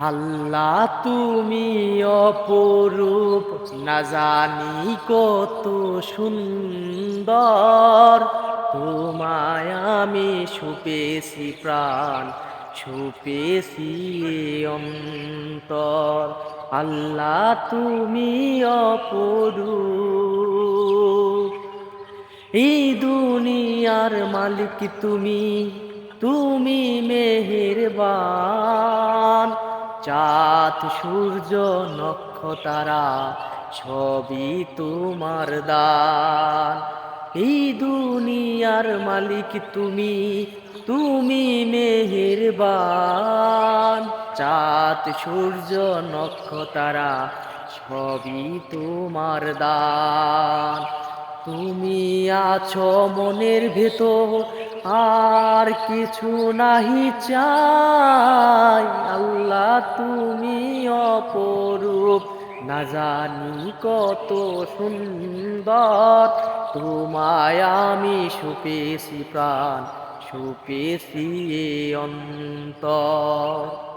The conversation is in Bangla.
আল্লাহ তুমি অপরূপ, না জানি কত সুন্দর। তোমায় আমি সুপেছি প্রাণ, সুপেছি অন্তর। আল্লাহ তুমি অপরূপ। এই দুনিয়ার মালিক তুমি তুমি মেহেরবান। চাঁদ সূর্য নক্ষতারা সবই তোমার দান। এই দুনিয়ার মালিক তুমি তুমি মেহেরবান। চাঁদ সূর্য নক্ষতারা সবই তোমার দান। তুমি আছো মনের ভেতর, আর কিছু নাহি চাই অপরূপ। না জানি কত সুন্দর। তোমায় আমি সুপেশি প্রাণ সুপেশি অন্তর।